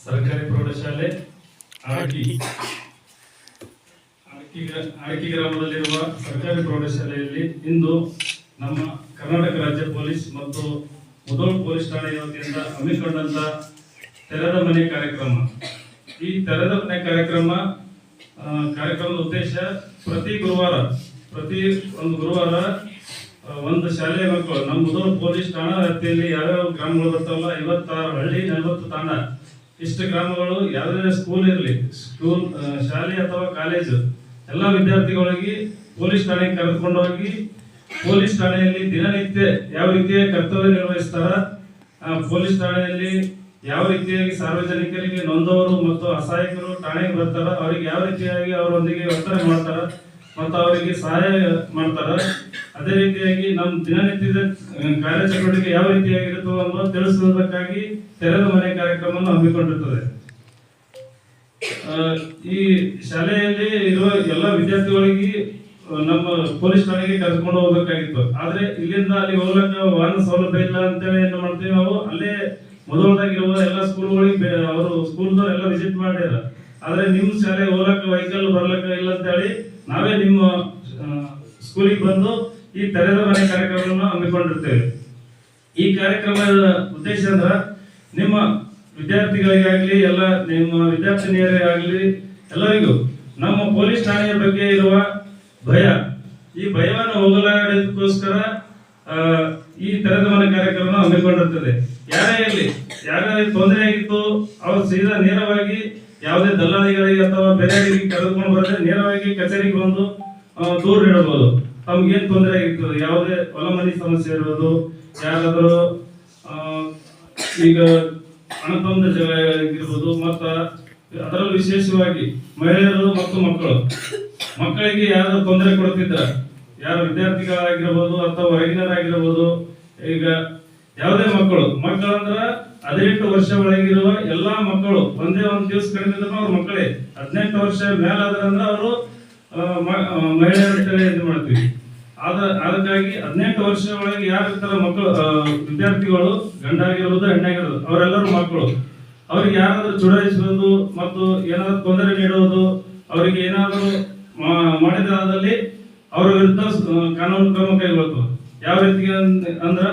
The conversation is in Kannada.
ಸರ್ಕಾರಿ ಪ್ರೌಢಶಾಲೆ ಅಡಕಿ ಅಡಕಿ ಗ್ರಾಮದಲ್ಲಿರುವ ಸರ್ಕಾರಿ ಪ್ರೌಢಶಾಲೆಯಲ್ಲಿ ಇಂದು ನಮ್ಮ ಕರ್ನಾಟಕ ರಾಜ್ಯ ಪೊಲೀಸ್ ಮತ್ತು ಮುದೋಳ್ ಪೊಲೀಸ್ ಠಾಣೆಯ ವತಿಯಿಂದ ಹಮ್ಮಿಕೊಂಡಂತ ತೆರೆದ ಮನೆ ಕಾರ್ಯಕ್ರಮ. ಈ ತೆರೆದ ಮನೆ ಕಾರ್ಯಕ್ರಮ ಕಾರ್ಯಕ್ರಮದ ಉದ್ದೇಶ ಪ್ರತಿ ಗುರುವಾರ ಪ್ರತಿ ಒಂದು ಗುರುವಾರ ಒಂದು ಶಾಲೆಯ ಮಕ್ಕಳು ನಮ್ಮ ಮುದೋಳ್ ಪೊಲೀಸ್ ಠಾಣಾ ವ್ಯಾಪ್ತಿಯಲ್ಲಿ ಯಾವ್ಯಾವ ಗ್ರಾಮಗಳು ಬರ್ತಾವಲ್ಲ ಐವತ್ತಾರು ಹಳ್ಳಿ ನಲವತ್ತು ತಾಂಡ ಇಷ್ಟು ಗ್ರಾಮಗಳು ಯಾವುದೇ ಸ್ಕೂಲ್ ಇರಲಿ ಸ್ಕೂಲ್ ಶಾಲೆ ಅಥವಾ ಕಾಲೇಜು ಎಲ್ಲ ವಿದ್ಯಾರ್ಥಿಗಳಿಗೆ ಪೊಲೀಸ್ ಠಾಣೆಗೆ ಕರೆದುಕೊಂಡು ಹೋಗಿ ಪೊಲೀಸ್ ಠಾಣೆಯಲ್ಲಿ ದಿನನಿತ್ಯ ಯಾವ ರೀತಿಯ ಕರ್ತವ್ಯ ನಿರ್ವಹಿಸ್ತಾರ ಆ, ಪೊಲೀಸ್ ಠಾಣೆಯಲ್ಲಿ ಯಾವ ರೀತಿಯಾಗಿ ಸಾರ್ವಜನಿಕರಿಗೆ ನೊಂದವರು ಮತ್ತು ಅಸಹಾಯಕರು ಠಾಣೆಗೆ ಬರ್ತಾರ ಅವರಿಗೆ ಯಾವ ರೀತಿಯಾಗಿ ಅವರೊಂದಿಗೆ ವರ್ತನೆ ಮಾಡ್ತಾರ ಮತ್ತು ಅವರಿಗೆ ಸಹಾಯ ಮಾಡ್ತಾರ ಅದೇ ರೀತಿಯಾಗಿ ನಮ್ಮ ದಿನನಿತ್ಯದ ಕಾರ್ಯಚಟುವಟಿಕೆ ಯಾವ ರೀತಿಯಾಗಿರುತ್ತೋ ಅನ್ನೋ ತಿಳಿಸುವುದಕ್ಕಾಗಿ ತೆರೆದ ಮನೆ ಕಾರ್ಯಕ್ರಮವನ್ನು ಹಮ್ಮಿಕೊಂಡಿರುತ್ತದೆ ಈ ಶಾಲೆಯಲ್ಲಿ ಇರುವ ಎಲ್ಲ ವಿದ್ಯಾರ್ಥಿಗಳಿಗೆ ನಮ್ಮ ಪೊಲೀಸ್ ಠಾಣೆಗೆ ಕರ್ಕೊಂಡು ಹೋಗ್ಬೇಕಾಗಿತ್ತು ಆದ್ರೆ ಇಲ್ಲಿಂದ ಅಲ್ಲಿ ಹೋಗ್ಲಿಕ್ಕೆ ವಾಹನ ಸೌಲಭ್ಯ ಇಲ್ಲ ಅಂತೇಳಿ ಏನು ಮಾಡ್ತೀವಿ ನಾವು? ಅಲ್ಲೇ ಮೊದಲಾಗಿರುವ ಎಲ್ಲ ಸ್ಕೂಲ್ಗಳಿಗೆ ಅವರು ಸ್ಕೂಲ್ದವ್ರು ಎಲ್ಲ ವಿಸಿಟ್ ಮಾಡ್ಯಾರ. ಆದ್ರೆ ನಿಮ್ಮ ಶಾಲೆ ಹೋಗ್ಲಕ್ಕ ವೆಹಿಕಲ್ ಬರ್ಲಕ್ಕ ಇಲ್ಲ ಅಂತೇಳಿ ನಾವೇ ನಿಮ್ಮ ಸ್ಕೂಲಿಗೆ ಬಂದು ಈ ತೆರೆದ ಮನೆ ಕಾರ್ಯಕ್ರಮವನ್ನು ಹಮ್ಮಿಕೊಂಡಿರ್ತೇವೆ. ಈ ಕಾರ್ಯಕ್ರಮದ ಉದ್ದೇಶ ಅಂದ್ರೆ ನಿಮ್ಮ ವಿದ್ಯಾರ್ಥಿಗಳಿಗಾಗ್ಲಿ, ಎಲ್ಲ ನಿಮ್ಮ ವಿದ್ಯಾರ್ಥಿನಿಯರಿಗಾಗ್ಲಿ ಎಲ್ಲರಿಗೂ ನಮ್ಮ ಪೊಲೀಸ್ ಠಾಣೆಯ ಬಗ್ಗೆ ಇರುವ ಭಯ, ಈ ಭಯವನ್ನು ಹೋಗಲಾಡೋದಕ್ಕೋಸ್ಕರ ಈ ತೆರೆದ ಮನೆ ಕಾರ್ಯಕ್ರಮ ಹಮ್ಮಿಕೊಂಡಿರ್ತದೆ. ಯಾರೇ ಇರಲಿ ಯಾರೇ ತೊಂದರೆ ಆಗಿತ್ತು, ಅವ್ರು ಸೀದಾ ನೇರವಾಗಿ ಯಾವುದೇ ದಲ್ಲಾಳಿಗಳಿಗೆ ಅಥವಾ ಬೇರೆಯವರಿಗೆ ಕರೆದುಕೊಂಡು ಬರದೆ ನೇರವಾಗಿ ಕಚೇರಿಗೆ ಬಂದು ದೂರು ನೀಡಬಹುದು. ತಮ್ಗೇನ್ ತೊಂದರೆ ಆಗಿರ್ತದೆ ಯಾವುದೇ ಹೊಲ ಮನೆ ಸಮಸ್ಯೆ ಇರೋದು, ಯಾರಾದರೂ ಈಗ ಹಣ ತಂದ ಜಗಳ ಆಗಿರ್ಬೋದು, ಮತ್ತ ಅದರಲ್ಲೂ ವಿಶೇಷವಾಗಿ ಮಹಿಳೆಯರು ಮತ್ತು ಮಕ್ಕಳು. ಮಕ್ಕಳಿಗೆ ಯಾರು ತೊಂದರೆ ಕೊಡುತ್ತಿದ್ದ ಯಾರು ವಿದ್ಯಾರ್ಥಿಗಳಾಗಿರ್ಬೋದು ಅಥವಾ ಹೊರಗಿನರಾಗಿರ್ಬೋದು ಈಗ ಯಾವುದೇ ಮಕ್ಕಳು. ಮಕ್ಕಳಂದ್ರ ಹದಿನೆಂಟು ವರ್ಷ ಒಳಗಿರುವ ಎಲ್ಲಾ ಮಕ್ಕಳು. ಒಂದೇ ಒಂದು ದಿವಸ ಕಡಿಮೆ ಅವ್ರ ಮಕ್ಕಳೇ. ಹದಿನೆಂಟು ವರ್ಷ ಮೇಲಾದ್ರಂದ್ರ ಅವರು ಮಹಿಳೆಯರ ಇದು ಮಾಡ್ತೀವಿ ಅದಕ್ಕಾಗಿ ಹದಿನೆಂಟು ವರ್ಷ ಒಳಗೆ ಯಾರು ಇರ್ತಾರ ಮಕ್ಕಳು ವಿದ್ಯಾರ್ಥಿಗಳು ಗಂಡಾಗಿರ್ಬೋದು ಹೆಣ್ಣಾಗಿರ್ಬೋದು ಅವರೆಲ್ಲರೂ ಮಕ್ಕಳು. ಅವ್ರಿಗೆ ಯಾರಾದ್ರೂ ಚುಡಾಯಿಸುವುದು ಮತ್ತು ಏನಾದ್ರೂ ತೊಂದರೆ ನೀಡುವುದು ಅವರಿಗೆ ಏನಾದರೂ ಮಾಡಿದಾದಲ್ಲಿ ಅವರ ವಿರುದ್ಧ ಕಾನೂನು ಕ್ರಮ ಕೈಗೊಳ್ಳುತ್ತದೆ ಯಾವ ರೀತಿ ಅಂದ್ರ